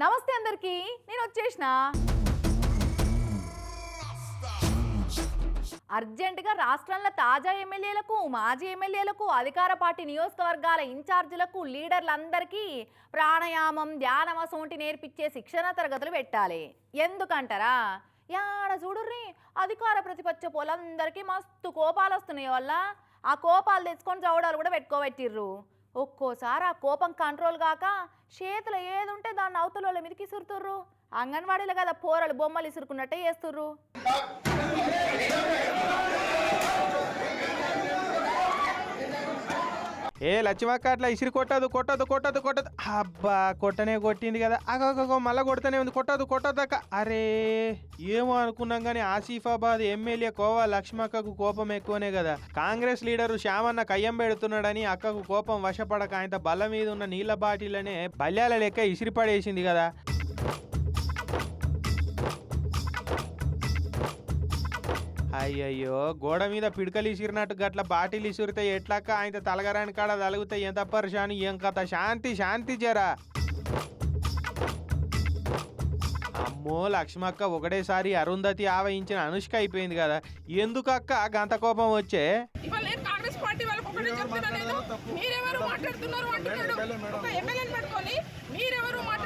నమస్తే అందరికి నేను వచ్చేసిన. అర్జెంటుగా రాష్ట్రంలో తాజా ఎమ్మెల్యేలకు మాజీ ఎమ్మెల్యేలకు అధికార పార్టీ నియోజకవర్గాల ఇన్ఛార్జీలకు లీడర్లందరికీ ప్రాణాయామం ధ్యానం అసోంటి నేర్పించే శిక్షణ తరగతులు పెట్టాలి. ఎందుకంటారా? యాడ చూడుర్రి అధికార ప్రతిపక్ష పోలందరికీ మస్తు కోపాలు వస్తున్నాయి వల్ల. ఆ కోపాలు తెచ్చుకొని చవడాలు కూడా పెట్టుకోబెట్టిర్రు. ఒక్కోసారి ఆ కోపం కంట్రోల్ కాక చేతిలో ఏది ఉంటే దాన్ని అవతల వాళ్ళ మీదకి ఇసురుతుర్రు. అంగన్వాడీలో కదా పోరలు బొమ్మలు ఇసురుకున్నట్టే చేస్తుర్రు. ఏ లచ్చిమక్క అట్లా ఇసిరి కొట్టదు కొట్టదు కొట్టదు కొట్టదు. అబ్బా కొట్టనే కొట్టింది కదా. అగో మళ్ళా కొడతానే ఉంది. కొట్టదు కొట్టదు అక్క అరే ఏమో అనుకున్నాం కానీ ఆసిఫాబాద్ ఎమ్మెల్యే కోవా లక్ష్మక్కకు కోపం ఎక్కువనే కదా. కాంగ్రెస్ లీడరు శ్యామన్న కయ్యం పెడుతున్నాడని అక్కకు కోపం వశపడక ఆయన బల్ల మీద ఉన్న నీళ్ళ బాటిలనే బల్యాల లెక్క ఇసిరి పడేసింది కదా. అయ్యయ్యో గోడ మీద పిడకలు ఇసిరినట్టు గట్ల బాటిల్ ఇసిరితే ఎట్లాక ఆయన తలగరాని కాడ తలుగుతే ఎంత పరిశాని ఏం కథ? శాంతి శాంతి జరా. అమ్మో లక్ష్మక్క ఒకటేసారి అరుంధతి ఆవహించిన అనుష్క అయిపోయింది కదా. ఎందుకు అక్క గంత కోపం వచ్చే? మీరెవరు మాట్లాడుతున్నారు అంటున్నాడు? ఒక ఎమ్మెల్యేని పెట్టుకొని మీరెవరు మాట్లాడకుండా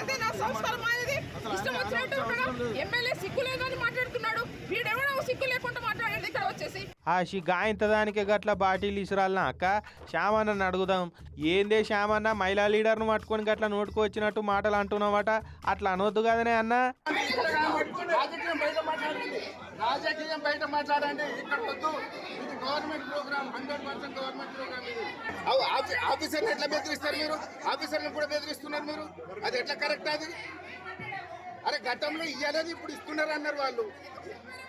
అదే నా సంస్కారం అనేది ఇష్టం వచ్చినట్టు ఎమ్మెల్యే సిగ్గు లేదని మాట్లాడుతున్నాడు. వీడెవడో సిగ్గు లేకుండా ఇక్కడ వచ్చేసి. ఆ షి గాయంతదానికి గట్ల బాటిల్ ఇసురాలనా అక్క? శ్యామన్నని అడుగుదాం. ఏందే శ్యామన్న? మహిళా లీడర్ను పట్టుకొని గట్ల నోటుకొచ్చినట్టు మాటలు అంటున్నావట. అట్లా అనొద్దు కదనే అన్నా. రాజకీయం బయట మాట్లాడండి ఇక్కడ వద్దు. ఇది government program hundred percent government program ఇది. ఆఫీసర్ని ఎట్లా బెదిరిస్తారు మీరు? ఆఫీసర్ని కూడా బెదిరిస్తున్నారు మీరు? అది ఎట్లా కరెక్ట్ అది? అరే గతంలో ఇయ్యలేదు ఇప్పుడు ఇస్తున్నారు అన్నారు వాళ్ళు.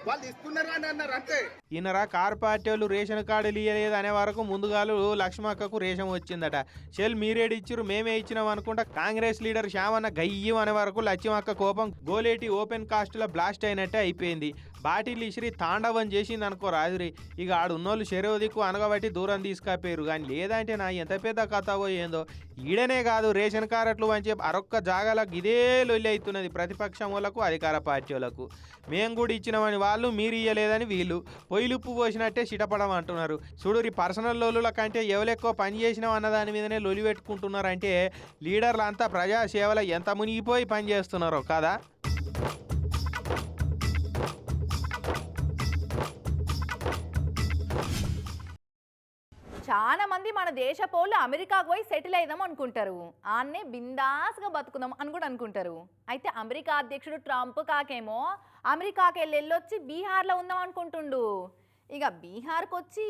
వాళ్ళు అని అన్నారు అంతే. ఈయనరా కార్ పార్టీ వాళ్ళు రేషన్ కార్డులు ఇయ్యలేదు అనే వరకు ముందుగాలు లక్ష్మక్కకు రేషన్ వచ్చిందట. షెల్ మీరేడు ఇచ్చారు మేమే ఇచ్చినాం అనుకుంటా కాంగ్రెస్ లీడర్ శ్యామన్న గయ్యం అనే వరకు లక్ష్మక్క కోపం గోలేటి ఓపెన్ కాస్ట్లో బ్లాస్ట్ అయినట్టే అయిపోయింది. బాటిల్ ఇసిరి తాండవం చేసింది అనుకో రాజురి. ఇక ఆడున్నోళ్ళు శరీరదిక్కు అనగబట్టి దూరం తీసుకపోయారు కానీ లేదంటే నా ఎంత పెద్ద కథ ఏందో. ఈడనే కాదు రేషన్ కార్డులు అని చెప్పి అరొక్క జాగాలకు ఇదే లొల్లి అవుతున్నది ప్రతిపక్షం వాళ్ళకు అధికార పార్టీ వాళ్ళకు. మేము కూడా ఇచ్చినామని వాళ్ళు మీరు ఇయ్యలేదని వీళ్ళు. పొయ్యిలుప్పు పోసినట్టే చిటపడం అంటున్నారు చూడు ఈ పర్సనల్ లోలుల కంటే ఎవరెక్కువ పని చేసినాం అన్న దాని మీదనే లొలి పెట్టుకుంటున్నారు అంటే లీడర్లు అంతా ఎంత మునిగిపోయి పని చేస్తున్నారో కదా? చాలా మంది మన దేశ పౌరులు అమెరికాకు పోయి సెటిల్ అయిదాం అనుకుంటారు. ఆన్నే బిందాస్గా బతుకుదాం అని కూడా అనుకుంటారు. అయితే అమెరికా అధ్యక్షుడు ట్రంప్ కాకేమో అమెరికాకి వెళ్ళి వెళ్ళొచ్చి బీహార్లో ఉందాం అనుకుంటుండు. ఇక బీహార్కి వచ్చి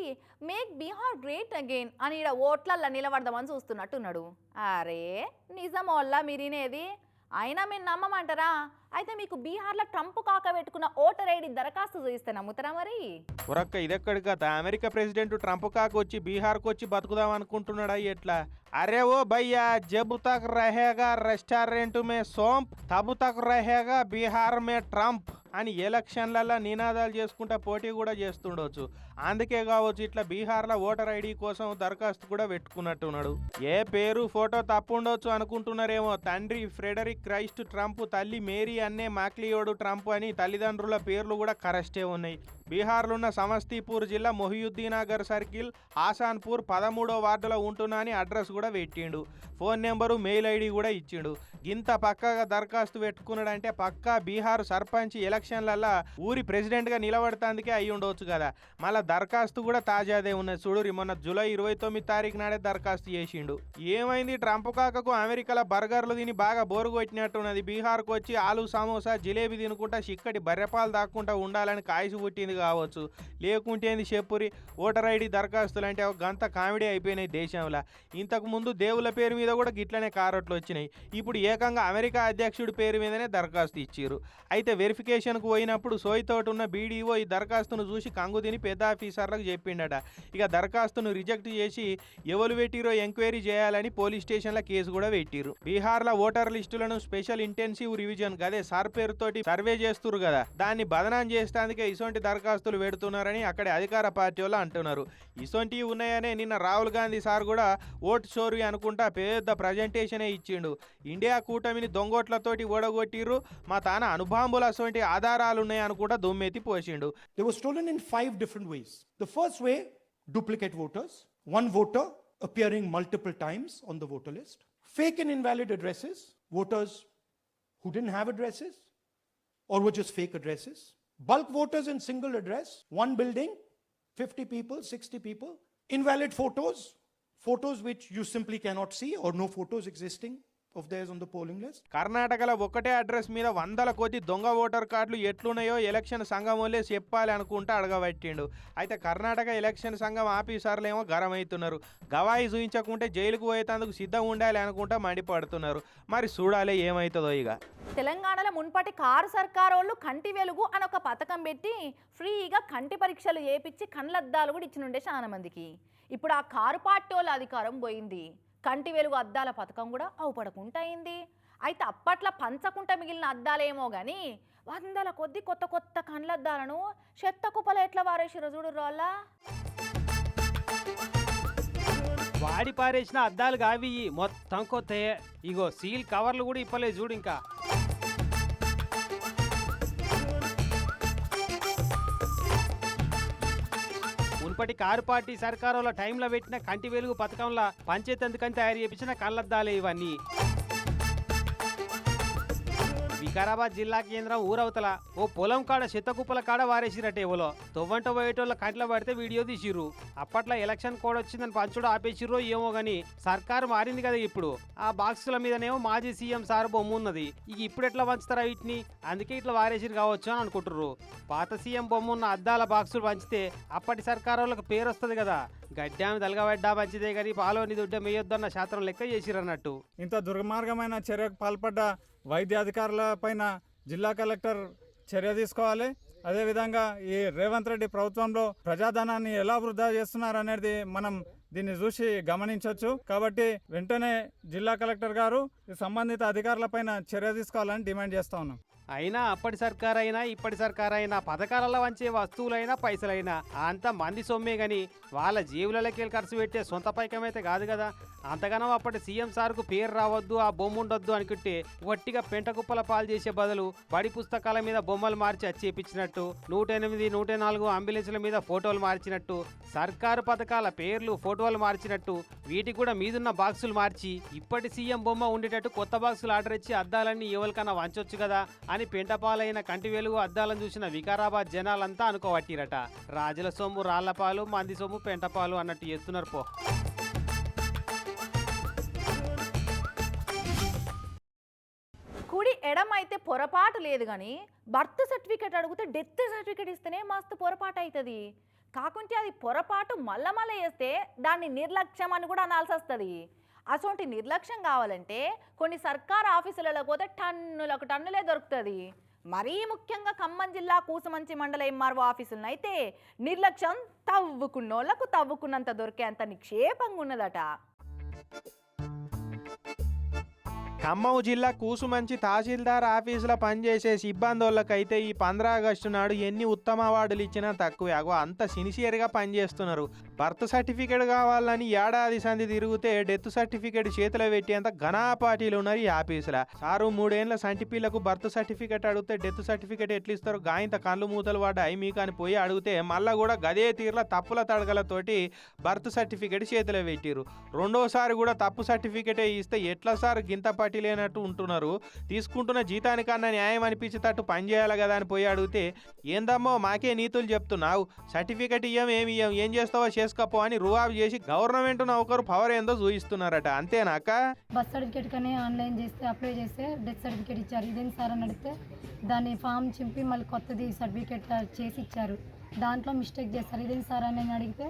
మేక్ బీహార్ గ్రేట్ అగైన్ అని ఈడ ఓట్లల్లో నిలబడదామని చూస్తున్నట్టున్నాడు. అరే నిజం వల్ల మీరినేది? అయినా మీరు నమ్మమంటారా? అయితే మీకు బీహార్లో ట్రంప్ కాక పెట్టుకున్న ఓటర్ ఐడి దరఖాస్తు చూస్తే నమ్ముతారా మరి? ఉరక్క ఇదెక్కడి కదా అమెరికా ప్రెసిడెంట్ ట్రంప్ కాకు వచ్చి బీహార్కు వచ్చి బతుకుదాం అనుకుంటున్నాడా ఎట్లా? అరే ఓ భయ్యా జబ్ తక్ రహేగా రెస్టారెంట్ మే సోంప్ తబు తక్ రహేగా బీహార్ మే ట్రంప్. అని ఎలక్షన్లలో నినాదాలు చేసుకుంటా పోటీ కూడా చేస్తుండొచ్చు. అందుకే కావచ్చు ఇట్లా బీహార్లో ఓటర్ ఐడి కోసం దరఖాస్తు కూడా పెట్టుకున్నట్టున్నాడు. ఏ పేరు ఫోటో తప్పు ఉండొచ్చు అనుకుంటున్నారేమో. తండ్రి ఫ్రెడరిక్ క్రైస్ట్ ట్రంప్ తల్లి మేరీ అన్నే మాక్లియోడు ట్రంప్ అని తల్లిదండ్రుల పేర్లు కూడా కరెస్టే ఉన్నాయి. బీహార్లో ఉన్న సమస్తీపూర్ జిల్లా మొహియుద్దీనగర్ సర్కిల్ ఆసాన్పూర్ పదమూడో వార్డులో ఉంటున్నా అని అడ్రస్ కూడా పెట్టిండు. ఫోన్ నెంబరు మెయిల్ ఐడి కూడా ఇచ్చిండు. ఇంత పక్కగా దరఖాస్తు పెట్టుకున్నాడంటే పక్కా బీహార్ సర్పంచ్ ఎలక్షన్లలో ఊరి ప్రెసిడెంట్గా నిలబడతాందుకే అయి ఉండవచ్చు కదా. మళ్ళా దరఖాస్తు కూడా తాజాదే ఉన్నది చూడురి మొన్న జూలై ఇరవై తొమ్మిది తారీఖు నాడే దరఖాస్తు చేసిండు. ఏమైంది? ట్రంప్ కాకకు అమెరికాలో బర్గర్లు తిని బాగా బోరు కొట్టినట్టున్నది. బీహార్కు వచ్చి ఆలు సమోసా జిలేబీ తినుకుంటా చిక్కటి బర్రెపాలు దాక్కుంటా ఉండాలని కాయసి పుట్టింది కావచ్చు. లేకుంటేంది చెప్పురి ఓటర్ ఐడి దరఖాస్తులు అంటే ఒక గంత కామెడీ అయిపోయినాయి దేశంలో. ఇంతకు ముందు దేవుల పేరు మీద కూడా గిట్లనే కారట్లు వచ్చినాయి. ఇప్పుడు ఏకంగా అమెరికా అధ్యక్షుడి పేరు మీదనే దరఖాస్తు ఇచ్చారు అయితే వెరిఫికేషన్ వెరిఫికేషన్కు పోయినప్పుడు సోయితోటి ఉన్న బీడీఓ ఈ దరఖాస్తును చూసి కంగు తిని పెద్ద ఆఫీసర్లకు చెప్పిండట. ఇక దరఖాస్తును రిజెక్ట్ చేసి ఎవరు పెట్టిరో ఎంక్వైరీ చేయాలని పోలీస్ స్టేషన్ల కేసు కూడా పెట్టిరు బీహార్లో ఓటర్ లిస్టులను స్పెషల్ ఇంటెన్సివ్ రివిజన్ గదే సార్ పేరుతోటి సర్వే చేస్తురు కదా దాన్ని బదనాం చేస్తానికే ఇసొంటి దరఖాస్తులు పెడుతున్నారని అక్కడి అధికార పార్టీ వాళ్ళు అంటున్నారు. ఇసొంటివి ఉన్నాయనే నిన్న రాహుల్ గాంధీ సార్ కూడా ఓటు చోరీ అనుకుంటా పెద్ద ప్రజెంటేషనే ఇచ్చిండు. ఇండియా కూటమిని దొంగోట్లతోటి ఓడగొట్టిర్రు. మా తాన అనుభాంబుల అసొంటి ఆధారాలు ఉన్నాయి అనుకుంటా దుమ్మెత్తి పోసిండు They were stolen in five different ways. The first way, duplicate voters, one voter appearing multiple times on the voter list, fake and invalid addresses, voters who didn't have addresses or were just fake addresses, bulk voters in single address, one building, 50 people, 60 people, invalid photos, photos which you simply cannot see or no photos existing of theirs on the polling list. కర్ణాటకలో ఒకటే address మీద వందల కొద్ది దొంగ voter కార్డులు ఎట్లున్నాయో election సంఘం వాళ్ళే చెప్పాలి అనుకుంటా అడగబట్టిండు. అయితే కర్ణాటక ఎలక్షన్ సంఘం ఆఫీసర్లు ఏమో గరం అవుతున్నారు గవాయి చూయించకుంటే జైలుకు పోయేందుకు సిద్ధం ఉండాలి అనుకుంటా మండిపడుతున్నారు. మరి చూడాలి ఏమవుతుందో ఇక. తెలంగాణలో మున్పటి కారు సర్కారోళ్ళు కంటి వెలుగు అని ఒక పథకం పెట్టి ఫ్రీగా కంటి పరీక్షలు చేపించి కండ్లద్దాలు కూడా ఇచ్చినుండే చాలా మందికి. ఇప్పుడు ఆ కారు పార్టీ వాళ్ళ అధికారం పోయింది. కంటి వెలుగు అద్దాల పథకం కూడా అవుపడకుండా అయింది అయితే అప్పట్లో పంచకుంట మిగిలిన అద్దాలేమో కానీ వందల కొద్ది కొత్త కొత్త కండ్లద్దాలను చెత్త కుప్పలు ఎట్లా వారేసిరో చూడు రోల్లా వాడి పారేసిన అద్దాలు కావి మొత్తం కొత్త ఇగో సీల్ కవర్లు కూడా ఇప్పలేదు చూడు ఇంకా. ఇప్పటి కారు పార్టీ సర్కారుల టైంలో పెట్టిన కంటి వెలుగు పథకంలో అందుకని తయారు చేపించిన కళ్ళద్దాలే ఇవన్నీ. వికారాబాద్ జిల్లా కేంద్రం ఊరవతల ఓ పొలం కాడ చెత్తకుప్పల కాడ వారేసిరట ఎవలో. తొవ్వంట పోయేటోళ్ళ కంట్లో పడితే వీడియో తీసిర్రు. అప్పట్లో ఎలక్షన్ కోడ్ వచ్చిందని పంచుడు ఆపేసిర్రో ఏమో గాని సర్కారు మారింది కదా ఇప్పుడు. ఆ బాక్సుల మీదనేమో మాజీ సీఎం సార్ బొమ్మ ఉన్నది. ఇక ఇప్పుడు ఎట్లా పంచుతారా వీటిని? అందుకే ఇట్లా వారేసిరు కావచ్చు అని అనుకుంటుర్రు. పాత సీఎం బొమ్మ ఉన్న అద్దాల బాక్సులు పంచితే అప్పటి సర్కారులకు పేరు వస్తుంది కదా. గడ్డామి తలగబడ్డా మంచిదే కానీ పాలోని దుడ్డ మేయొద్దన్న శాస్త్రం లెక్క చేసిరన్నట్టు. ఇంత దుర్మార్గమైన చర్యకు పాల్పడ్డ వైద్య అధికారుల పైన జిల్లా కలెక్టర్ చర్య తీసుకోవాలి. అదేవిధంగా ఈ రేవంత్ రెడ్డి ప్రభుత్వంలో ప్రజాధనాన్ని ఎలా వృధా చేస్తున్నారు అనేది మనం దీన్ని చూసి గమనించవచ్చు కాబట్టి వెంటనే జిల్లా కలెక్టర్ గారు ఈ సంబంధిత అధికారుల పైన చర్య తీసుకోవాలని డిమాండ్ చేస్తా ఉన్నాం. అయినా అప్పటి సర్కార్ అయినా ఇప్పటి సర్కార్ అయినా పథకాలలో వంచే వస్తువులైనా పైసలైనా అంత మంది సొమ్మే గాని వాళ్ళ జేబులకి ఖర్చు పెట్టే సొంత పైకమైతే కాదు కదా అంతగానో అప్పటి సీఎం సార్కు పేరు రావద్దు ఆ బొమ్మ ఉండొద్దు అనుకుంటే వట్టిగా పెంట కుప్పల పాలు చేసే బదులు బడి పుస్తకాల మీద బొమ్మలు మార్చి అచ్చేపించినట్టు నూట ఎనిమిది నూట నాలుగు అంబులెన్స్ల మీద ఫోటోలు మార్చినట్టు సర్కారు పథకాల పేర్లు ఫోటోలు మార్చినట్టు వీటికి కూడా మీదున్న బాక్సులు మార్చి ఇప్పటి సీఎం బొమ్మ ఉండేటట్టు కొత్త బాక్సులు ఆర్డర్ ఇచ్చి అద్దాలన్నీ ఎవరికన్నా వంచొచ్చు కదా అని పెంటపాలైన కంటి వెలుగు అద్దాలను చూసిన వికారాబాద్ జనాలంతా అనుకోవట్టిరట. రాజుల సొమ్ము రాళ్ళపాలు మంది సొమ్ము పెంటపాలు అన్నట్టు చేస్తున్నారు పో. కుడి ఎడమ అయితే పొరపాటు లేదు కానీ బర్త్ సర్టిఫికేట్ అడిగితే డెత్ సర్టిఫికేట్ ఇస్తేనే మస్తు పొరపాటు అవుతుంది కాకుంటే అది పొరపాటు మళ్ళా మళ్ళీ వేస్తే దాన్ని నిర్లక్ష్యం అని కూడా అనాల్సి వస్తుంది అటువంటి నిర్లక్ష్యం కావాలంటే కొన్ని సర్కార్ ఆఫీసులలో పోతే టన్నులకు టన్నులే దొరుకుతుంది. మరీ ముఖ్యంగా ఖమ్మం జిల్లా కూసుమంచి మండల ఎంఆర్ఓ ఆఫీసులను అయితే నిర్లక్ష్యం తవ్వుకున్నోళ్ళకు తవ్వుకున్నంత దొరికేంత నిక్షేపంగా ఉన్నదట. ఖమ్మం జిల్లా కూసుమంచి తహసీల్దార్ ఆఫీసులో పనిచేసే సిబ్బందోళ్ళకైతే ఈ పంద్రా ఆగస్టు నాడు ఎన్ని ఉత్తమ అవార్డులు ఇచ్చినా తక్కువే. అగో అంత సిన్సియర్గా పనిచేస్తున్నారు. బర్త్ సర్టిఫికేట్ కావాలని ఏడాది సంధి తిరిగితే డెత్ సర్టిఫికేట్ చేతిలో పెట్టేంత ఘనాపాటీలు ఉన్నారు ఈ ఆఫీసులో. సారు మూడేళ్ళ సంటిపిల్లకు బర్త్ సర్టిఫికేట్ అడిగితే డెత్ సర్టిఫికేట్ ఎట్లిస్తారు గాయంత కళ్ళు మూతలు పడ్డాయి. మీకు అని పోయి అడిగితే మళ్ళా కూడా గదే తీర్ల తప్పుల తడగలతోటి బర్త్ సర్టిఫికేట్ చేతిలో పెట్టిరు రెండోసారి కూడా తప్పు సర్టిఫికేటే ఇస్తే ఎట్లా సార్ గింత పార్టీ లేనట్టు ఉంటున్నారు? తీసుకుంటున్న జీతానికన్నా న్యాయం అనిపించేటట్టు పనిచేయాలి కదా అని పోయి అడిగితే ఏందమ్మో మాకే నీతులు చెప్తున్నావు. సర్టిఫికేట్ ఇయ్యం ఏమి ఇయ్యం ఏం చేస్తావో చేసుకోపో అని రువాబు చేసి గవర్నమెంట్ నౌకరు పవర్ ఏందో చూపిస్తున్నారట అంతేనాక? బర్త్ సర్టిఫికేట్ కానీ ఆన్లైన్ చేస్తే అప్లై చేస్తే డెత్ సర్టిఫికేట్ ఇచ్చారు. ఇదేం సార్ అని అడిగితే దాన్ని ఫామ్ చింపి మళ్ళీ కొత్తది సర్టిఫికేట్ చేసి ఇచ్చారు. దాంట్లో మిస్టేక్ చేస్తారు. ఇదేం సార్ అని అడిగితే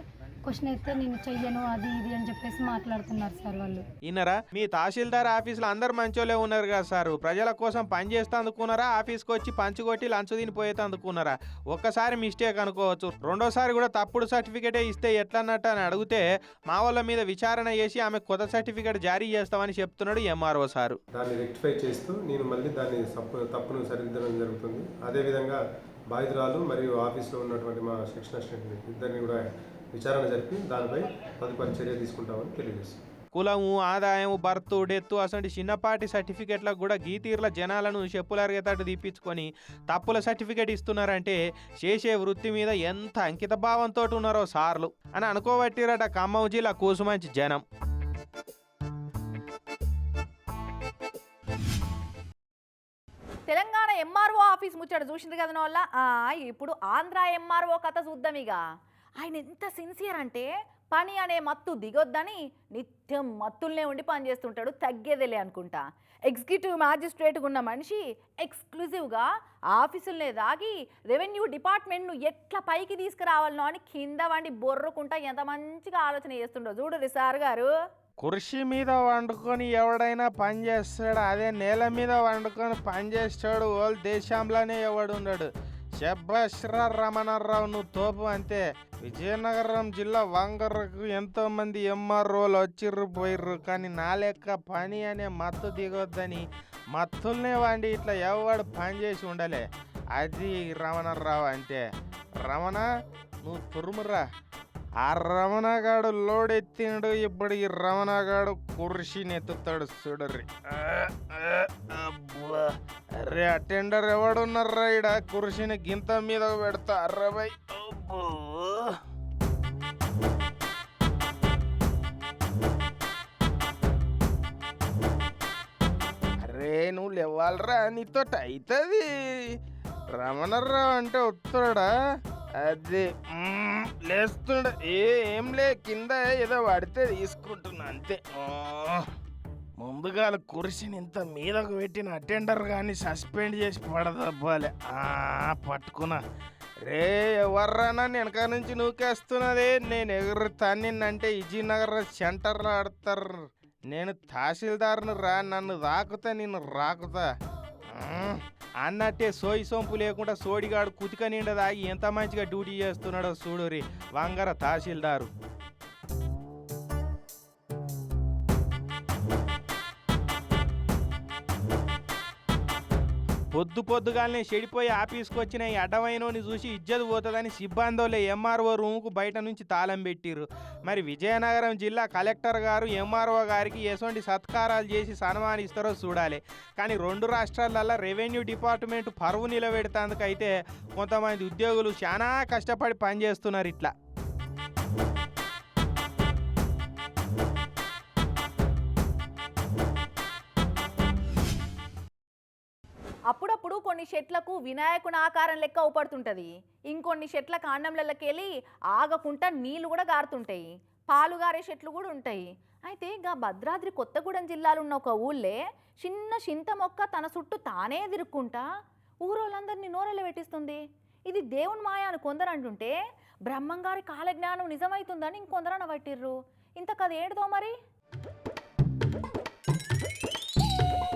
క్వశ్చన్ అయితే నేను చెయ్యను అది ఇది అని చెప్పేసి మాట్లాడుతున్నారు సార్ వాళ్ళు. ఇన్నరా మీ తహసీల్దార్ ఆఫీసులో అందరు మంచోళ్ళే ఉన్నారు కదా సార్. ప్రజల కోసం పని చేస్తే అందుకున్నారా? ఆఫీస్కి వచ్చి పంచుకొట్టి లంచ్ తిని పోయేది అందుకున్నారా? ఒక్కసారి మిస్టేక్ అనుకోవచ్చు. రెండోసారి కూడా తప్పుడు సర్టిఫికేటే ఇస్తే ఎట్లన్నట్టు అని అడిగితే మా వాళ్ళ మీద విచారణ చేసి ఆమె కొత్త సర్టిఫికేట్ జారీ చేస్తామని చెప్తున్నాడు ఎంఆర్ఓ సారు. దాన్ని రెక్టిఫై చేస్తూ నేను మళ్ళీ దాన్ని తప్పు తప్పును సరిదిద్దడం జరుగుతుంది. అదేవిధంగా బాధితురాలు మరియు ఆఫీస్లో ఉన్నటువంటి మా సెక్షన్ అసిస్టెంట్ ఇద్దరిని కూడా విచారణ జరిపి దానిపై తదుపరి చర్య తీసుకుంటామని తెలియజేస్తాం కులము ఆదాయం బర్తు డెత్తు అసలు చిన్నపాటి సర్టిఫికెట్లకు కూడా గీతీర్ల జనాలను చెప్పులరిగేటట్టు తీపించుకొని తప్పుల సర్టిఫికెట్ ఇస్తున్నారంటే చేసే వృత్తి మీద ఎంత అంకిత భావంతో ఉన్నారో సార్లు అని అనుకోబట్టిరట ఖమ్మం జిల్లా కూసుమంచి జనం. తెలంగాణ ఎంఆర్ఓ ఆఫీస్ ముచ్చట చూసిండ్రు కదా వల్ల ఇప్పుడు ఆంధ్ర ఎంఆర్ఓ కథ చూద్దాం ఇక ఆయన ఎంత సిన్సియర్ అంటే పని అనే మత్తు దిగొద్దని నిత్యం మత్తుల్నే ఉండి పని చేస్తుంటాడు తగ్గేదేలే అనుకుంటా. ఎగ్జిక్యూటివ్ మ్యాజిస్ట్రేట్గా ఉన్న మనిషి ఎక్స్క్లూజివ్గా ఆఫీసులనే దాగి రెవెన్యూ డిపార్ట్మెంట్ను ఎట్లా పైకి తీసుకురావాలనో అని కింద వండి బొర్రుకుంటా ఎంత మంచిగా ఆలోచన చేస్తుండో చూడు సార్ గారు. కుర్చీ మీద వండుకొని ఎవడైనా పని చేస్తాడు అదే నేల మీద వండుకొని పని చేస్తాడు వాళ్ళు దేశంలోనే ఎవడు ఉండడు రమణారావు నువ్వు తోపు అంతే విజయనగరం జిల్లా వంగరకు ఎంతో మంది ఎంఆర్ఓలు వచ్చిర్రు పోయిర్రు. కానీ నా లెక్క పని అనే మత్తు దిగొద్దని మత్తుల్నే వాండి ఇట్లా ఎవడు పని చేసి ఉండలే. అది రమణారావు అంటే. రమణ నువ్వు తురుమురా. ఆ రమణగాడు లోడ్ ఎత్తిండు ఇప్పుడు ఈ రమణగాడు కుర్షిని ఎత్తుతాడు చూడర్రి. అరే అటెండర్ ఎవడున్నారా ఇడ కుర్షిని గింత మీద పెడతా అర్రబై అరే నువ్వు లేవాలరా. నీతో అవుతుంది రమణరావు అంటే వస్తాడా అది లేస్తుండ ఏం లే కింద ఏదో పడితే తీసుకుంటున్నా అంతే. ముందుగాల ముందుగా కురిసిని ఇంత మీదకు పెట్టిన అటెండర్ కానీ సస్పెండ్ చేసి పడదబ్బాలి ఆ, పట్టుకున్నా. రే ఎవర్రానా వెనక నుంచి నూకేస్తున్నదే? నేను ఎగురుతానిన్నంటే విజయనగర్ సెంటర్లో ఆడతారు. నేను తహసీల్దార్ను రా నన్ను రాకుతా నిన్ను రాకుతా. అన్నట్టే సోయి సొంపు లేకుండా సోడిగాడు కుతిక నిండా ఎంత మంచిగా డ్యూటీ చేస్తున్నాడో చూడురి వంగర తహసీల్దారు. పొద్దు పొద్దుగాలనే చెడిపోయి ఆఫీస్కి వచ్చిన ఈ అడ్డమైనోని చూసి ఇజ్జత్ పోతుందని సిబ్బందోళ్ళే ఎంఆర్ఓ రూమ్కు బయట నుంచి తాళం పెట్టిర్రు. మరి విజయనగరం జిల్లా కలెక్టర్ గారు ఎంఆర్ఓ గారికి ఎటువంటి సత్కారాలు చేసి సన్మానిస్తారో చూడాలి. కానీ రెండు రాష్ట్రాలల్లో రెవెన్యూ డిపార్ట్మెంట్ పరువు నిలబెడతాందుకైతే కొంతమంది ఉద్యోగులు చాలా కష్టపడి పనిచేస్తున్నారు ఇట్లా. కొన్ని చెట్లకు వినాయకుని ఆకారం లెక్క అవుపడుతుంటది ఇంకొన్ని చెట్ల కాండంలకెళ్ళి ఆగకుండా నీళ్ళు కూడా గారుతుంటాయి. పాలు గారే చెట్లు కూడా ఉంటాయి. అయితే గా భద్రాద్రి కొత్తగూడెం జిల్లాలో ఉన్న ఒక ఊళ్ళే చిన్న చింత మొక్క తన చుట్టూ తానే తిరుక్కుంటా ఊరోళ్ళందరినీ నోరెళ్ళ పెట్టిస్తుంది. ఇది దేవుని మాయ అని కొందరు అంటుంటే బ్రహ్మంగారి కాలజ్ఞానం నిజమవుతుందని ఇంకొందరు అనబట్టిర్రు. ఇంత కథ ఏంటిదో మరి?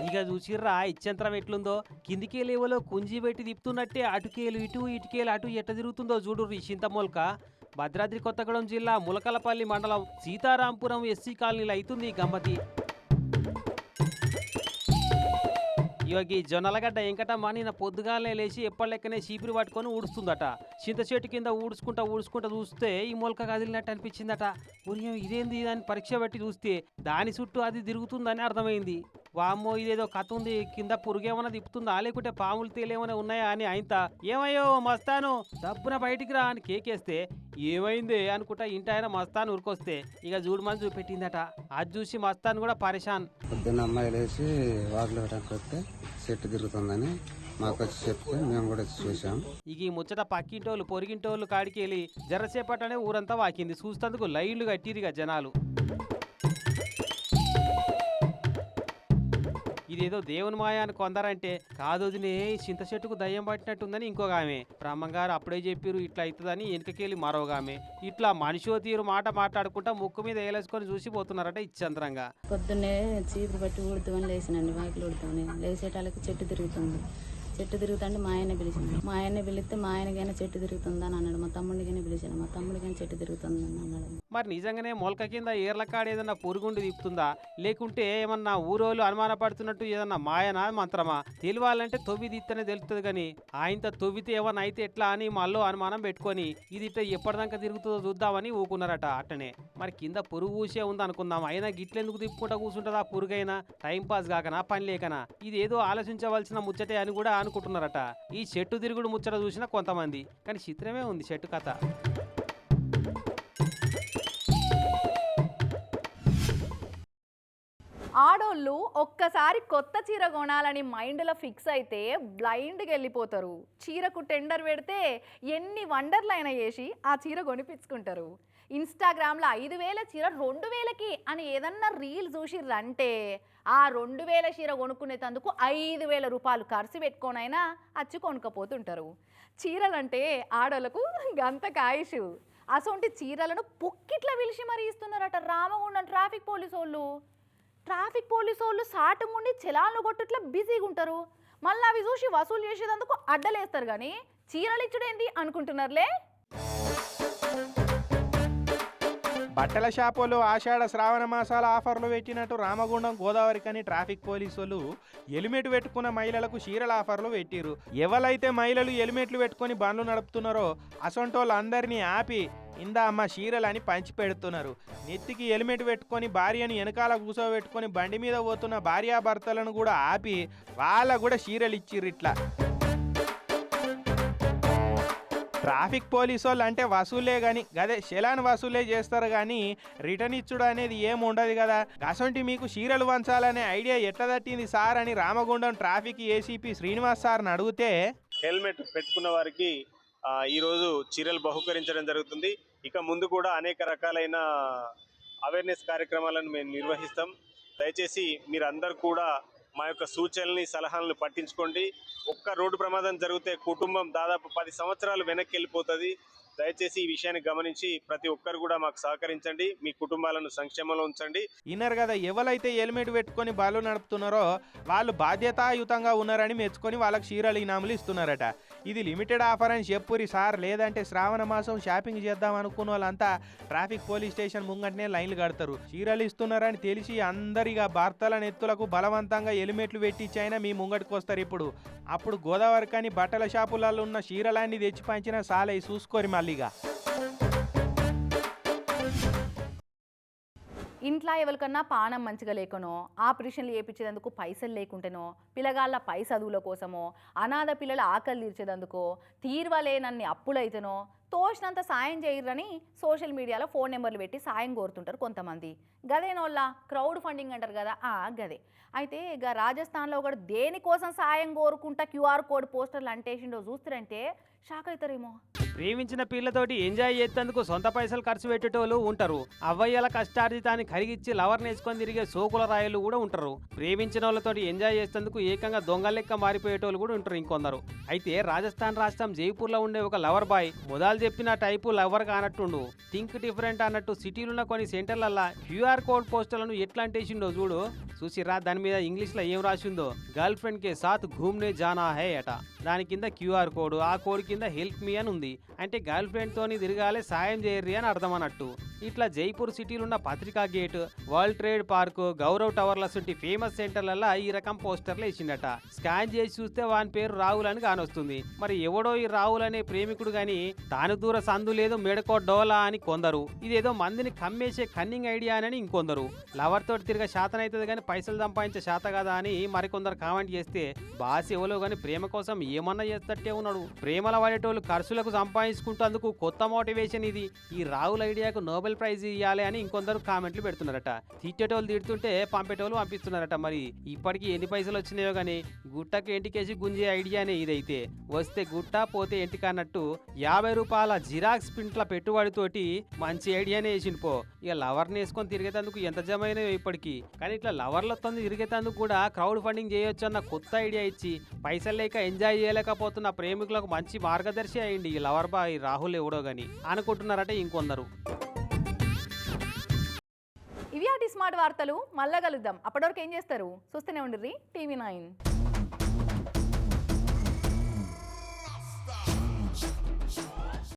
ఇక చూసిర్రా ఇచ్చంతరం ఎట్లుందో? కిందికి లేవలో కుంజి పెట్టి తిప్పుతున్నట్టే అటుకేలు ఇటు ఇటుకేలు అటు ఎట్ట తిరుగుతుందో చూడు ఈ చింతమొలక. భద్రాద్రి కొత్తగూడెం జిల్లా ములకలపల్లి మండలం సీతారాంపురం ఎస్సీ కాలనీలో అవుతుంది గమ్మతి ఇవాగి జొన్నలగడ్డ వెంకటమ్మ నిన్న పొద్దుగాలనే లేచి ఎప్పటిలెక్కనే చీపురు పట్టుకొని ఊడుస్తుందట. చింత చెట్టు కింద ఊడ్చుకుంటా ఊడ్చుకుంటా చూస్తే ఈ మొలక కదిలినట్టు అనిపించిందట. ఉరియం ఇదేంది? అని పరీక్ష పెట్టి చూస్తే దాని చుట్టూ అది తిరుగుతుందని అర్థమైంది. వామ్మో ఇదేదో కథ ఉంది. కింద పురుగేమన్నా తిప్పుతుందా? లేకుంటే పాములు తేలేమైనా ఉన్నాయా అని ఆయనత ఏమయ్యో మస్తాను. డబ్బున బయటికి రా అని కేకేస్తే ఏమైంది అనుకుంటా ఇంటి ఆయన మస్తాను ఉరికొస్తే ఇక చూడమని చూపెట్టిందట. అది చూసి మస్తాన్ కూడా పరేషాన్ పొద్దున్న అమ్మాయిలు వేసి వాకిలు వస్తే చెట్టు తిరుగుతుందని మేము కూడా చూసాం. ఇక ఈ ముచ్చట పక్కింటోళ్ళు పొరిగింటోళ్ళు కాడికి వెళ్ళి జరసేపటనే ఊరంతా వాకింది. చూస్తందుకు లైన్లు కట్టిరిగా జనాలు. ఇదేదో దేవుని మాయ అని కొందరంటే కాదు వదినే చింత చెట్టుకు దయ్యం పట్టినట్టుందని ఇంకొక ఆమె. బ్రహ్మంగారు అప్పుడే చెప్పిరు ఇట్లా అవుతుందని వెనకకెళ్ళి మరొక ఆమె. ఇట్లా మనిషో తీరు మాట మాట్లాడుకుంటా ముక్కు మీద వేలేసుకొని చూసి పోతున్నారట ఇచ్చంతరంగా పొద్దున్నే చీపురు పట్టి ఊడుతామని లేచినండి వాకిలు ఊడుతామని లేచేటాలకు చెట్టు తిరుగుతుంది. చెట్టు తిరుగుతుంటే మా ఆయన పిలిచింది. మా ఆయన పిలిస్తే మా ఆయనకైనా చెట్టు తిరుగుతుందని అన్నాడు. మా తమ్ముడికైనా పిలిచాను మా తమ్ముడికైనా చెట్టు తిరుగుతుందని అన్నాడు. మరి నిజంగానే మొలక కింద ఏర్ల కాడ ఏదన్నా పురుగుండి తిప్పుతుందా? లేకుంటే ఏమన్నా ఊరోళ్ళు అనుమానపడుతున్నట్టు ఏదన్నా మాయనా మంత్రమా? తెలియాలంటే తొవ్వి తీస్తేనే తెలుస్తుంది కానీ ఆయనతో తొవ్వితే ఏమన్నా అయితే ఎట్లా అని మళ్ళీ అనుమానం పెట్టుకొని ఇది ఇట్లా ఎప్పటిదాకా తిరుగుతుందో చూద్దామని ఊకున్నారట అట్టనే. మరి కింద పురుగు ఊసే ఉంది అనుకుందాం అయినా గిట్లెందుకు తిప్పుకుంటా కూర్చుంటుందా పురుగైనా? టైం పాస్ కాకనా పని లేకనా? ఇది ఏదో ఆలోచించవలసిన ముచ్చటే అని కూడా అనుకుంటున్నారట. ఈ చెట్టు తిరుగుడు ముచ్చట చూసిన కొంతమంది కానీ చిత్రమే ఉంది చెట్టు కథ. ఆడోళ్ళు ఒక్కసారి కొత్త చీర కొనాలని మైండ్లో ఫిక్స్ అయితే బ్లైండ్కి వెళ్ళిపోతారు. చీరకు టెండర్ పెడితే ఎన్ని వండర్లైనా చేసి ఆ చీర కొనిపించుకుంటారు. ఇన్స్టాగ్రామ్లో ఐదు వేల చీర రెండు వేలకి అని ఏదన్నా రీల్ చూసిర్రంటే ఆ రెండు వేల చీర కొనుక్కునేటందుకు ఐదు వేల రూపాయలు ఖర్చు పెట్టుకోనైనా అచ్చి కొనుక్కపోతుంటారు. చీరలంటే ఆడోళ్ళకు గంత కాయిషు. అసొంటి చీరలను పొక్కిట్లా పిలిచి మరీ ఇస్తున్నారట రామగుండం ట్రాఫిక్ పోలీసు వాళ్ళు ట్రాఫిక్ పోలీసు వాళ్ళు సాటుముండి చలాన్లు కొట్టుట్లా బిజీగా ఉంటారు. మళ్ళీ అవి చూసి వసూలు చేసేదందుకు అడ్డలేస్తారు కానీ చీరలు ఇచ్చుడేంది అనుకుంటున్నారులే? బట్టల షాపులో ఆషాఢ శ్రావణ మాసాల ఆఫర్లు పెట్టినట్టు రామగుండం గోదావరి కని ట్రాఫిక్ పోలీసులు హెల్మెట్ పెట్టుకున్న మహిళలకు చీరల ఆఫర్లు పెట్టిరు ఎవరైతే మహిళలు హెల్మెట్లు పెట్టుకొని బండ్లు నడుపుతున్నారో అసొంటోళ్ళు అందరినీ ఆపి ఇందా అమ్మ చీరలని పంచి పెడుతున్నారు. నెత్తికి హెల్మెట్ పెట్టుకొని భార్యను వెనకాల కూర్చోబెట్టుకొని బండి మీద పోతున్న భార్యాభర్తలను కూడా ఆపి వాళ్ళ కూడా చీరలు ఇచ్చిర్రు ఇట్లా. ట్రాఫిక్ పోలీసు వాళ్ళు అంటే వసూలే కానీ గదే శలాన్ వసూలే చేస్తారు కానీ రిటర్న్ ఇచ్చుడు అనేది ఏం ఉండదు కదా అసొంటి మీకు చీరలు వంచాలనే ఐడియా ఎట్ట తట్టింది సార్ అని రామగుండం ట్రాఫిక్ ఏసీపీ శ్రీనివాస్ సార్ని అడిగితే హెల్మెట్ పెట్టుకున్న వారికి ఈరోజు చీరలు బహుకరించడం జరుగుతుంది. ఇక ముందు కూడా అనేక రకాలైన అవేర్నెస్ కార్యక్రమాలను మేము నిర్వహిస్తాం. దయచేసి మీరందరూ కూడా మా యొక్క సూచనల్ని సలహాలను పట్టించుకోండి. ఒక్క రోడ్డు ప్రమాదం జరిగితే కుటుంబం దాదాపు పది సంవత్సరాలు వెనక్కి వెళ్ళిపోతుంది. దయచేసి ఈ విషయాన్ని గమనించి ప్రతి ఒక్కరు కూడా మాకు సహకరించండి. మీ కుటుంబాలను సంక్షేమంలో ఉంచండి. ఇన్నారు కదా ఎవరైతే హెల్మెట్ పెట్టుకొని బాలు నడుపుతున్నారో వాళ్ళు బాధ్యతాయుతంగా ఉన్నారని మెచ్చుకొని వాళ్ళకి క్షీరాలు ఇనాములు ఇస్తున్నారట. ఇది లిమిటెడ్ ఆఫర్ అని చెప్పురి సార్. లేదంటే శ్రావణ మాసం షాపింగ్ చేద్దాం అనుకున్న వాళ్ళంతా ట్రాఫిక్ పోలీస్ స్టేషన్ ముంగటనే లైన్లు కడతారు. చీరలు ఇస్తున్నారని తెలిసి అందరిగా భర్తల నెత్తులకు బలవంతంగా హెల్మెట్లు పెట్టించైనా మీ ముంగటికి వస్తారు ఇప్పుడు. అప్పుడు గోదావరి కానీ బట్టల షాపులలో ఉన్న చీరలన్నీ తెచ్చి పంచిన సాలై చూసుకోరి మళ్ళీగా. ఇంట్లో ఎవరికన్నా పానం మంచిగా లేకనో ఆపరేషన్లు చేయించేందుకు పైసలు లేకుంటేనో పిల్లగాళ్ళ పై చదువుల కోసమో అనాథ పిల్లల ఆకలి తీర్చేదందుకో తీర్వలేనన్ని అప్పులైతేనో తోచినంత సాయం చేయరని సోషల్ మీడియాలో ఫోన్ నెంబర్లు పెట్టి సాయం కోరుతుంటారు కొంతమంది. గదేనోళ్ళ క్రౌడ్ ఫండింగ్ అంటారు కదా? ఆ గదే. అయితే ఇక రాజస్థాన్లో ఒకడు దేనికోసం సాయం కోరుకుంటా క్యూఆర్ కోడ్ పోస్టర్లు అంటేసిండో చూస్తారంటే షాక్ అవుతారేమో ప్రేమించిన పిల్లతోటి ఎంజాయ్ చేసేందుకు సొంత పైసలు ఖర్చు పెట్టేటోళ్ళు ఉంటారు. అవ్వయ్యల కష్టార్జితాన్ని కరిగిచ్చి లవర్ నేర్చుకొని తిరిగే సోకుల రాయలు కూడా ఉంటారు. ప్రేమించిన వాళ్ళతోటి ఎంజాయ్ చేసేందుకు ఏకంగా దొంగ లెక్క మారిపోయేటోళ్ళు కూడా ఉంటారు ఇంకొందరు. అయితే రాజస్థాన్ రాష్ట్రం జైపూర్లో ఉండే ఒక లవర్ బాయ్ మొదలు చెప్పిన టైపు లవర్ కానట్టుండు. థింక్ డిఫరెంట్ అన్నట్టు సిటీలున్న కొన్ని సెంటర్లల్లా క్యూఆర్ కోడ్ పోస్టర్లను ఎట్లా అంటేసిండో చూడు. చూసిరా దాని మీద ఇంగ్లీష్లో ఏం రాసిందో? గర్ల్ ఫ్రెండ్ కే సాత్ ఘూమ్నే జానా హే అట దాని కింద క్యూఆర్ కోడ్ ఆ కోడ్ కింద హెల్ప్ మీ అని ఉంది. అంటే గర్ల్ ఫ్రెండ్ తోని తిరగాలే సాయం చేయర్రి అని అర్థం అన్నట్టు ఇట్లా జైపూర్ సిటీలో ఉన్న Patrika gate world trade park Gaurav టవర్ల వంటి ఫేమస్ సెంటర్లలో ఈ రకం పోస్టర్లు వేసిండట స్కాన్ చేసి చూస్తే వాని పేరు రాహుల్ అని కానొస్తుంది. మరి ఎవడో ఈ రాహుల్ అనే ప్రేమికుడు గాని తాను దూర సందు లేదు మెడకో డోలా అని కొందరు. ఇదేదో మందిని కమ్మేసే కన్నింగ్ ఐడియా అని ఇంకొందరు. లవర్ తోటి తిరిగే శాతం అవుతుంది కానీ పైసలు సంపాదించే శాత కదా అని మరికొందరు కామెంట్ చేస్తే బాస్ ఎవలో కానీ ప్రేమ కోసం ఏమన్నా చేస్తట్టే ఉన్నాడు. ప్రేమల వాడేటోళ్ళు ఖర్చులకు సంపాదించుకుంటేందుకు కొత్త మోటివేషన్ ఇది. ఈ రాహుల్ ఐడియాకు నోబెల్ ప్రైజ్ ఇవ్వాలి అని ఇంకొందరు కామెంట్లు పెడుతున్నారట. తిట్టేటోళ్ళు తిడుతుంటే పంపేటోళ్ళు పంపిస్తున్నారట మరి. ఇప్పటికి ఎన్ని పైసలు వచ్చినాయో కానీ గుట్టకు ఎంటికేసి గుంజే ఐడియానే ఇదైతే. వస్తే గుట్ట పోతే ఎంటిక అన్నట్టు యాభై రూపాయల జిరాక్స్ ప్రింట్ల పెట్టుబడితోటి మంచి ఐడియానే వేసిండు పో. ఇక లవర్ని వేసుకొని తిరిగేటందుకు ఎంత జమ అయినాయో ఇప్పటికి. కానీ ఇట్లా లవర్లతో తిరిగేటందుకు కూడా క్రౌడ్ ఫండింగ్ చేయొచ్చు అన్న కొత్త ఐడియా ఇచ్చి పైసలు లేక ఎంజాయ్ చేయలేకపోతున్న ప్రేమికులకు మంచి మార్గదర్శి అయ్యింది ఈ లవర్ బాయ్ రాహుల్ ఎవడో గాని అనుకుంటున్నారట ఇంకొందరు. ఇవి అటి స్మార్ట్ వార్తలు మళ్ళా కలుద్దాం. అప్పటివరకు ఏం చేస్తారు? చూస్తూనే ఉండిర్రి. TV nine.